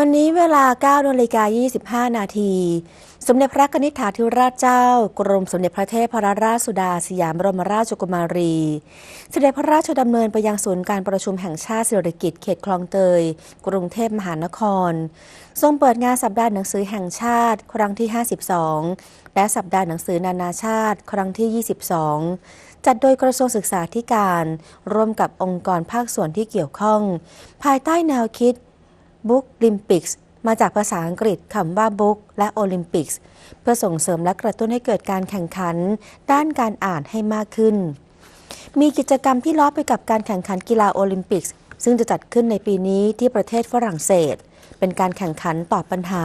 วันนี้เวลา9นาฬิกา25 นาที สมเด็จพระนิษฐาธิราชเจ้า กรมสมเด็จพระเทพรราชสุดาสยามบรมราชกุมารี เสด็จพระราชดำเนินไปยังศูนย์การประชุมแห่งชาติเศรษฐกิจเขตคลองเตย กรุงเทพมหานคร ทรงเปิดงานสัปดาห์หนังสือแห่งชาติ ครั้งที่ 52 และสัปดาห์หนังสือนานาชาติ ครั้งที่ 22จัดโดยกระทรวงศึกษาธิการ ร่วมกับองค์กรภาคส่วนที่เกี่ยวข้อง ภายใต้แนวคิด Book Olympics มาจากภาษาอังกฤษคำว่า Book และ Olympics เพื่อส่งเสริมและกระตุ้นให้เกิดการแข่งขัน ด้านการอ่านให้มากขึ้น มีกิจกรรมที่ล้อไปกับการแข่งขันกีฬาโอลิมปิกส์ซึ่งจะจัดขึ้นในปีนี้ที่ประเทศฝรั่งเศส เป็นการแข่งขันตอบปัญหา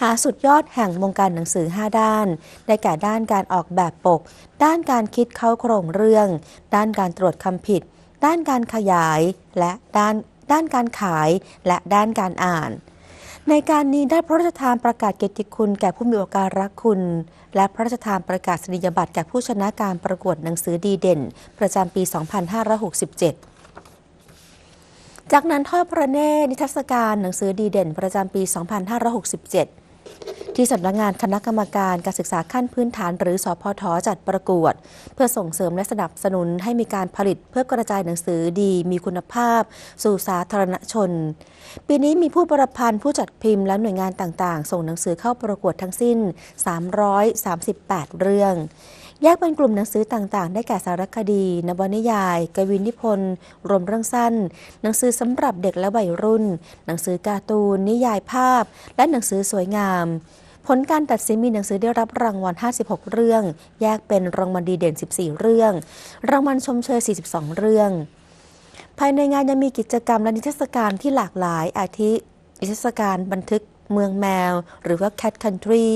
หาสุดยอดแห่งวงการหนังสือ 5 ด้าน ได้แก่ด้านการออกแบบปก ด้านการคิดเข้าโครงเรื่อง ด้านการตรวจคำผิด ด้านการขยาย และด้าน ด้านการขาย และด้านการอ่าน ในการนี้ได้พระราชทานประกาศเกียรติคุณแก่ผู้มีโอกาสรักคุณ และพระราชทานประกาศนียบัตรแก่ผู้ชนะการประกวดหนังสือดีเด่น ประจำปี 2567จากนั้นทอดพระเนตรนิทรรศการหนังสือดีเด่นประจำปี 2567 ที่สำนักงงานคณะกรรมการการศึกษาขั้นพื้นฐาน หรือสอพทจัดประกวด เพื่อส่งเสริมและสนับสนุนให้มีการผลิตเพื่อกระจายหนังสือดี มีคุณภาพ สู่สาธารณชน ปีนี้มีผู้ประพันธ์ผู้จัดพิมพ์และหน่วยงานต่างๆ ส่งหนังสือเข้าประกวดทั้งสิ้น 338 เรื่อง แยกเป็นกลุ่มหนังสือต่างๆ ได้แก่สารคดี นวนิยาย กวีนิพนธ์รวมเรื่องสั้น หนังสือสำหรับเด็กและวัยรุ่น หนังสือการ์ตูน นิยายภาพ และหนังสือสวยงาม ผลการตัดสินมีหนังสือได้รับรางวัล 56 เรื่อง แยกเป็นรางวัลดีเด่น 14 เรื่อง รางวัลชมเชย 42 เรื่อง ภายในงานยังมีกิจกรรมและนิทรรศการที่หลากหลายอาทินิทรรศการบันทึก เมืองแมว หรือว่า Cat Country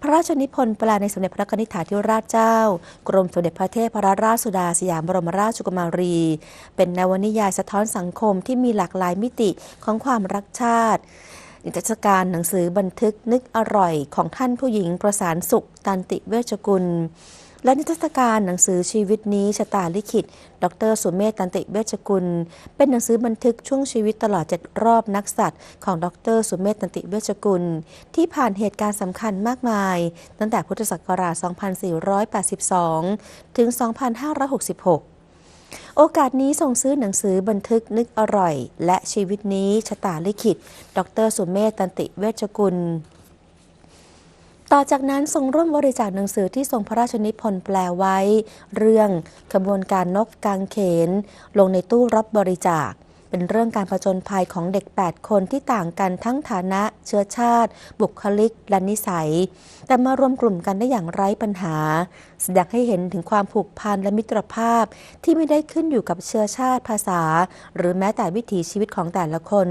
พระราชนิพนธ์แปลในสมเด็จพระนิธิถาธิราชเจ้า กรมสมเด็จพระเทพรราชสุดาสยามบรมราชกุมารี เป็นนวนิยายสะท้อนสังคมที่มีหลากหลายมิติของความรักชาตินิทรรศการหนังสือบันทึกนึกอร่อยของท่านผู้หญิงประสานสุขตันติเวชกุล และนิทรรศการหนังสือชีวิตนี้ชะตาลิขิต ดรสุเมธตันติเวชกุล เป็นหนังสือบันทึกช่วงชีวิตตลอดเจ็ดรอบนักสัตว์ ของดรสุเมธตันติเวชกุล ที่ผ่านเหตุการณ์สำคัญมากมาย ตั้งแต่พุทธศักราช 2482 ถึง 2566โอกาสนี้ส่งซื้อหนังสือบันทึกนึกอร่อย และชีวิตนี้ชะตาลิขิต ดรสุเมธตันติเวชกุล ต่อจากนั้นทรงร่วมบริจาคหนังสือที่ทรงพระราชนิพนธ์แปลไว้ เรื่องขบวนการนกกางเขน ลงในตู้รับบริจาค เป็นเรื่องการผจญภัยของเด็ก 8 คนที่ต่างกันทั้งฐานะ เชื้อชาติ บุคลิก และนิสัย แต่มารวมกลุ่มกันได้อย่างไร้ปัญหา แสดงให้เห็นถึงความผูกพันและมิตรภาพที่ไม่ได้ขึ้นอยู่กับเชื้อชาติภาษา หรือแม้แต่วิถีชีวิตของแต่ละคน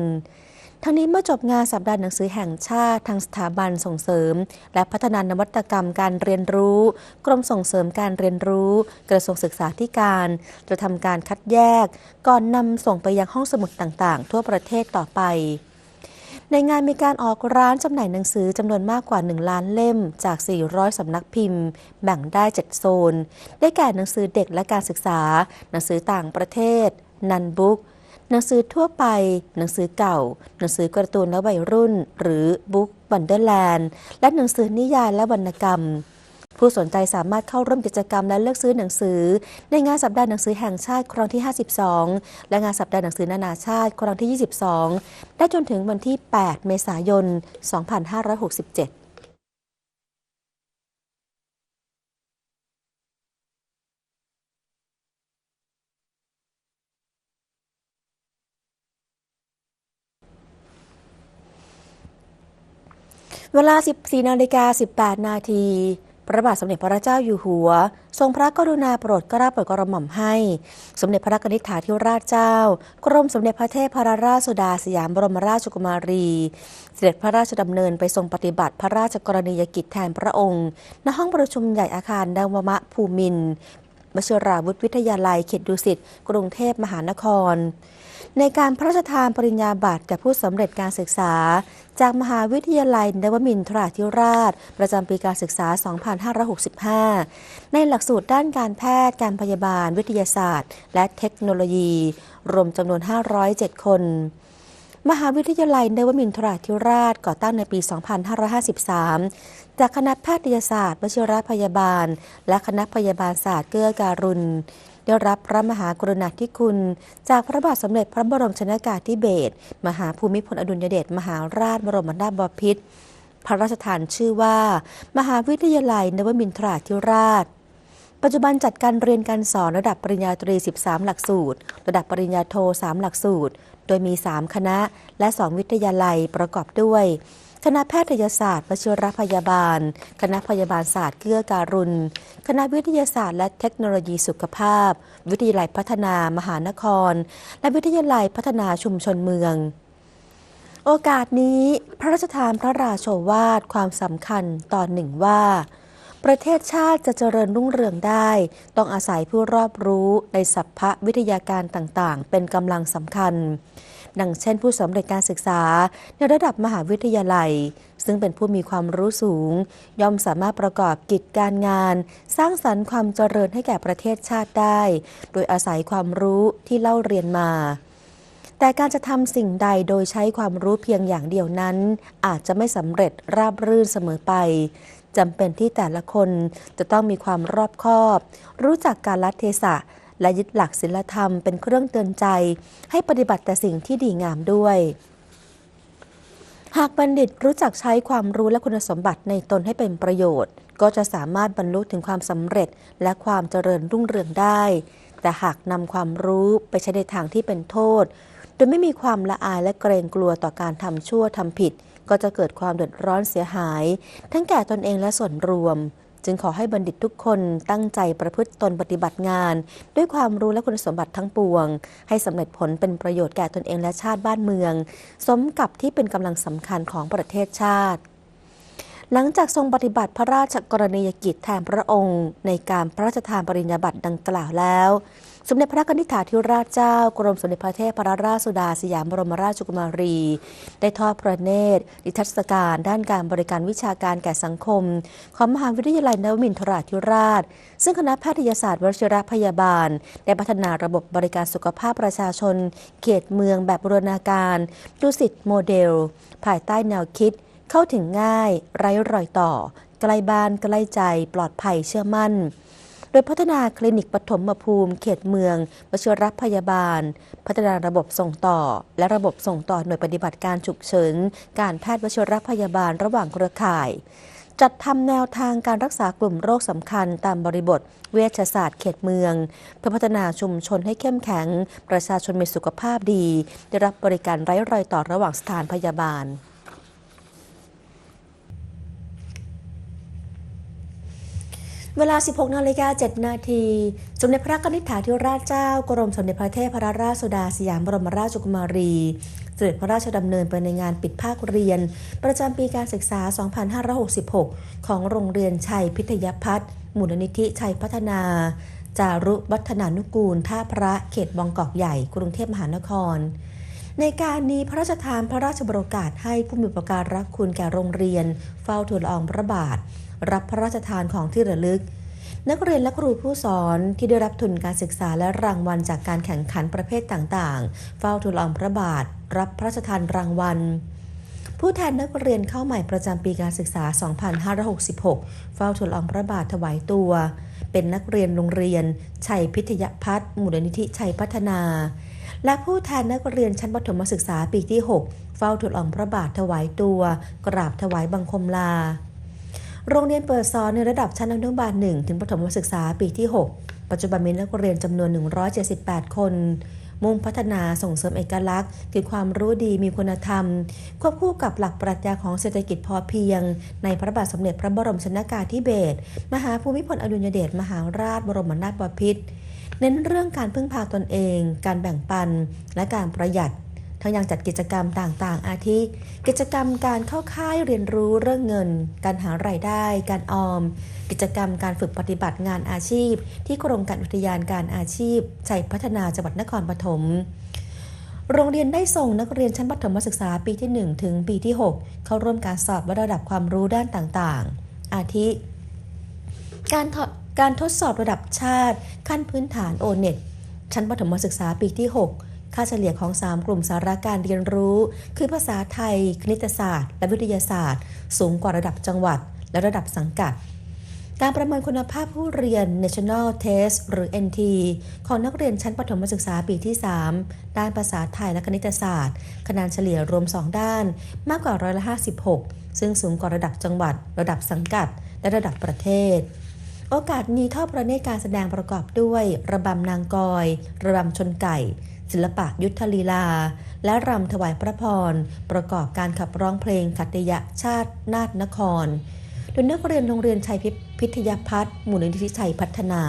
ทั้งนี้เมื่อจบงานสัปดาห์หนังสือแห่งชาติทางสถาบันส่งเสริม และพัฒนานวัตกรรมการเรียนรู้ กรมส่งเสริมการเรียนรู้ กระทรวงศึกษาธิการ จะทำการคัดแยก ก่อนนำส่งไปยังห้องสมุดต่างๆ ทั่วประเทศต่อไปในงานมีการออกร้านจำหน่ายหนังสือจำนวนมากกว่า 1 ล้านเล่มจาก 400 สำนักพิมพ์ แบ่งได้ 7 โซน ได้แก่หนังสือเด็กและการศึกษา หนังสือต่างประเทศ นันบุ๊ก หนังสือทั่วไป หนังสือเก่า หนังสือการ์ตูนและวัยรุ่น หรือบุ๊กบันเดอร์แลนด์และหนังสือนิยายและวรรณกรรม ผู้สนใจสามารถเข้าร่วมกิจกรรมและเลือกซื้อหนังสือ ในงานสัปดาห์หนังสือแห่งชาติครั้งที่ 52 และงานสัปดาห์หนังสือนานาชาติครั้งที่ 22 ได้จนถึงวันที่ 8 เมษายน 2567 เวลา 14นาฬิกา18 นาที พระบาทสมเด็จพระเจ้าอยู่หัว ทรงพระกรุณาโปรดเกล้าโปรดกระหม่อมให้ สมเด็จพระนิธิถาธิราชเจ้า กรมสมเด็จพระเทพรราชสุดาสยามบรมราชกุมารี เสด็จพระราชดำเนินไปทรงปฏิบัติพระราชกรณียกิจแทนพระองค์ ณ ห้องประชุมใหญ่อาคารดาวมะภูมินมชราวุฒิวิทยาลัยเขตดุสิต กรุงเทพมหานคร ในการพระราชทานปริญญาบัตรแก่ผู้สำเร็จการศึกษา จากมหาวิทยาลัยนวมินทราธิราช ประจำปีการศึกษา 2565 ในหลักสูตรด้านการแพทย์ การพยาบาล วิทยาศาสตร์ และเทคโนโลยี รวมจำนวน 507 คน มหาวิทยาลัยนวมินทราธิราชก่อตั้งในปี 2553 จากคณะแพทยศาสตร์วชิรพยาบาล และคณะพยาบาลศาสตร์เกื้อการุณ ได้รับพระมหากรุณาธิคุณ จากพระบาทสมเด็จพระบรมชนากาธิเบศรมหาภูมิพลอดุลยเดชมหาราชบรมนาถบพิตรพระราชทานชื่อว่า มหาวิทยาลัยนวมินทราธิราช ปัจจุบันจัดการเรียนการสอนระดับปริญญาตรี 13 หลักสูตร ระดับปริญญาโท 3 หลักสูตร โดยมี 3 คณะ และ 2 วิทยาลัยประกอบด้วย คณะแพทยศาสตร์วชิรพยาบาล คณะพยาบาลศาสตร์เกื้อการุณ คณะวิทยาศาสตร์และเทคโนโลยีสุขภาพ วิทยาลัยพัฒนามหานคร และวิทยาลัยพัฒนาชุมชนเมือง โอกาสนี้พระราชทานพระราโชวาทความสำคัญตอนหนึ่งว่าประเทศชาติจะเจริญรุ่งเรืองได้ ต้องอาศัยผู้รอบรู้ในสัพพะวิทยาการต่างๆ เป็นกำลังสำคัญ ดังเช่นผู้สำเร็จการศึกษา ในระดับมหาวิทยาลัย ซึ่งเป็นผู้มีความรู้สูง ย่อมสามารถประกอบกิจการงาน สร้างสรรค์ความเจริญให้แก่ประเทศชาติได้ โดยอาศัยความรู้ที่เล่าเรียนมาแต่การจะทำสิ่งใดโดยใช้ความรู้เพียงอย่างเดียวนั้น อาจจะไม่สำเร็จราบรื่นเสมอไปจำเป็นที่แต่ละคนจะต้องมีความรอบคอบ รู้จักการลัดเทศะ และยึดหลักศีลธรรมเป็นเครื่องเตือนใจ ให้ปฏิบัติแต่สิ่งที่ดีงามด้วยหากบัณฑิตรู้จักใช้ความรู้และคุณสมบัติในตนให้เป็นประโยชน์ ก็จะสามารถบรรลุถึงความสำเร็จและความเจริญรุ่งเรืองได้ แต่หากนำความรู้ไปใช้ในทางที่เป็นโทษ โดยไม่มีความละอายและเกรงกลัวต่อการทำชั่วทำผิด ก็จะเกิดความเดือดร้อนเสียหาย ทั้งแก่ตนเองและส่วนรวม จึงขอให้บัณฑิตทุกคนตั้งใจประพฤติตนปฏิบัติงาน ด้วยความรู้และคุณสมบัติทั้งปวง ให้สำเร็จผลเป็นประโยชน์แก่ตนเองและชาติบ้านเมือง สมกับที่เป็นกำลังสำคัญของประเทศชาติ หลังจากทรงปฏิบัติพระราชกรณียกิจแทนพระองค์ ในการพระราชทานปริญญาบัตรดังกล่าวแล้ว สมเด็จพระนิธิถาธิราชเจ้ากรมสมเด็จพระเทพรราชสุดาสยามบรมราชกุมารี ได้ทอดพระเนตรนิทรรศการด้านการบริการวิชาการแก่สังคม ของมหาวิทยาลัยนวมินทราธิราช ซึ่งคณะแพทยศาสตร์วชิรพยาบาล ได้พัฒนาระบบบริการสุขภาพประชาชน เขตเมืองแบบบูรณาการ ดูสิตโมเดล ภายใต้แนวคิด เข้าถึงง่าย ไร้รอยต่อ ใกล้บ้านใกล้ใจ ปลอดภัยเชื่อมั่น โดยพัฒนาคลินิกปฐมภูมิ เขตเมืองวชิรพยาบาล พัฒนาระบบส่งต่อ และระบบส่งต่อหน่วยปฏิบัติการฉุกเฉิน การแพทย์วชิรพยาบาลระหว่างเครือข่ายจัดทำแนวทางการรักษากลุ่มโรคสำคัญตามบริบท เวชศาสตร์เขตเมือง เพื่อพัฒนาชุมชนให้เข้มแข็ง ประชาชนมีสุขภาพดี ได้รับบริการไร้รอยต่อระหว่างสถานพยาบาล เวลา 16 นาฬิกา 7 นาที สมเด็จพระนิธิถาธิราชเจ้า กรมสมเด็จพระเทพรราชสุดาสยามบรมราชกุมารีเสด็จพระราชดำเนินไปในงานปิดภาคเรียน ประจำปีการศึกษา 2566 ของโรงเรียนชัยพิทยพัฒน์มูลนิธิชัยพัฒนา จารุวัฒนานุกูล ท่าพระเขตบางกอกใหญ่ กรุงเทพมหานคร ในการนี้พระราชทานพระราชบรกาสให้ผู้มีประการรักคุณแก่โรงเรียน เฝ้าทูลละอองพระบาท รับพระราชทานของที่ระลึก นักเรียนและครูผู้สอนที่ได้รับทุนการศึกษาและรางวัลจากการแข่งขันประเภทต่างๆ เฝ้าทูลอองพระบาท รับพระราชทานรางวัลผู้แทนนักเรียนเข้าใหม่ประจำปีการศึกษา 2566 เฝ้าทูลอองพระบาทถวายตัว เป็นนักเรียนโรงเรียน ชัยพิทยพัฒน์มูลนิธิชัยพัฒนา และผู้แทนนักเรียนชั้นประถมศึกษาปีที่ 6 เฝ้าทูลอองพระบาทถวายตัว กราบถวายบังคมลา โรงเรียนเปิดสอนในระดับชั้นอนุบาล1ถึงประถมศึกษาปีที่ 6 ปัจจุบันมีนักเรียนจำนวน 178 คน มุ่งพัฒนาส่งเสริมเอกลักษณ์ คือความรู้ดีมีคุณธรรม ควบคู่กับหลักปรัชญาของเศรษฐกิจพอเพียง ในพระบาทสมเด็จพระบรมชนากาธิเบศรมหาภูมิพลอดุลยเดชมหาราชบรมนาถบพิตรเน้นเรื่องการพึ่งพาตนเอง การแบ่งปัน และการประหยัด ทั้งยังจัดกิจกรรมต่างๆ อาทิ กิจกรรมการเข้าค่ายเรียนรู้เรื่องเงิน การหารายได้ การออม กิจกรรมการฝึกปฏิบัติงานอาชีพ ที่กรมการอุทยานการอาชีพชัยพัฒนาจังหวัดนครปฐมโรงเรียนได้ส่งนักเรียนชั้นประถมศึกษาปีที่ 1 ถึงปีที่ 6 เข้าร่วมการสอบวัดระดับความรู้ด้านต่างๆ อาทิ การทดการทดสอบระดับชาติ ขั้นพื้นฐานโอเน็ตชั้นประถมศึกษาปีที่ 6 ค่าเฉลี่ยของ 3 กลุ่มสาระการเรียนรู้ คือภาษาไทย คณิตศาสตร์ และวิทยาศาสตร์ สูงกว่าระดับจังหวัด และระดับสังกัด การประเมินคุณภาพผู้เรียน National Test หรือ NT ของนักเรียนชั้นประถมศึกษาปีที่ 3 ด้านภาษาไทยและคณิตศาสตร์ คะแนนเฉลี่ยรวม 2 ด้าน มากกว่าร้อยละ56 ซึ่งสูงกว่าระดับจังหวัด ระดับสังกัด และระดับประเทศโอกาสนี้ทอดประเนตรการแสดงประกอบด้วย ระบำนางกอย ระบำชนไก่ ศิลปะยุทธลีลา และรำถวายพระพร ประกอบการขับร้องเพลงขัตยะชาตินาฏนคร โดยนักเรียนโรงเรียนชัยพิทยพัฒน์มูลนิธิชัยพัฒนา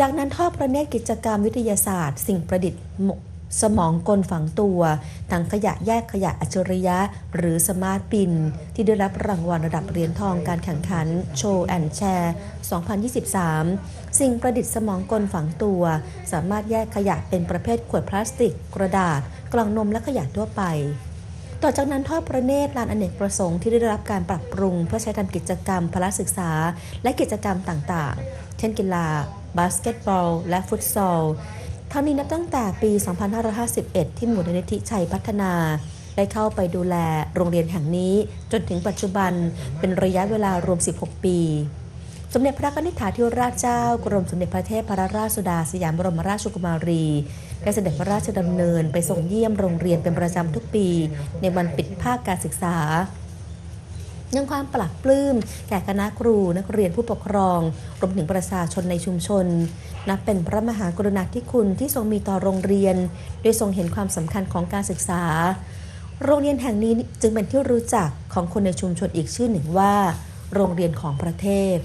จากนั้นทอดประเนตรกิจกรรมวิทยาศาสตร์ สิ่งประดิษฐ์หมก สมองกลฝังตัวถังขยะแยกขยะอัจฉริยะ หรือสมาร์ทปิน ที่ได้รับรางวัลระดับเหรียญทองการแข่งขันโชว์แอนแชร์ 2023 สิ่งประดิษฐ์สมองกลฝังตัว สามารถแยกขยะเป็นประเภทขวดพลาสติก กระดาษ กล่องนมและขยะทั่วไป ต่อจากนั้นทอดประเนตรลานอเนกประสงค์ที่ได้รับการปรับปรุง เพื่อใช้ทำกิจกรรมพละศึกษา และกิจกรรมต่างๆ เช่นกีฬาบาสเกตบอล และฟุตซอล ทั้งนี้นับตั้งแต่ปี 2551 ที่มูลนิธิชัยพัฒนา ได้เข้าไปดูแลโรงเรียนแห่งนี้ จนถึงปัจจุบันเป็นระยะเวลารวม 16 ปี สมเด็จพระนิธิถาธิราชเจ้ากรมสมเด็จพระเทพรราชสุดาสยามบรมราชกุมารี ได้เสด็จพระราชดำเนินไปส่งเยี่ยมโรงเรียนเป็นประจำทุกปี ในวันปิดภาคการศึกษา ยังความปลักปลื้มแก่คณะครูนักเรียนผู้ปกครองรวมถึงประชาชนในชุมชน นับเป็นพระมหากรุณาธิคุณที่ทรงมีต่อโรงเรียน โดยทรงเห็นความสำคัญของการศึกษา โรงเรียนแห่งนี้จึงเป็นที่รู้จักของคนในชุมชนอีกชื่อหนึ่งว่า โรงเรียนของประเทศ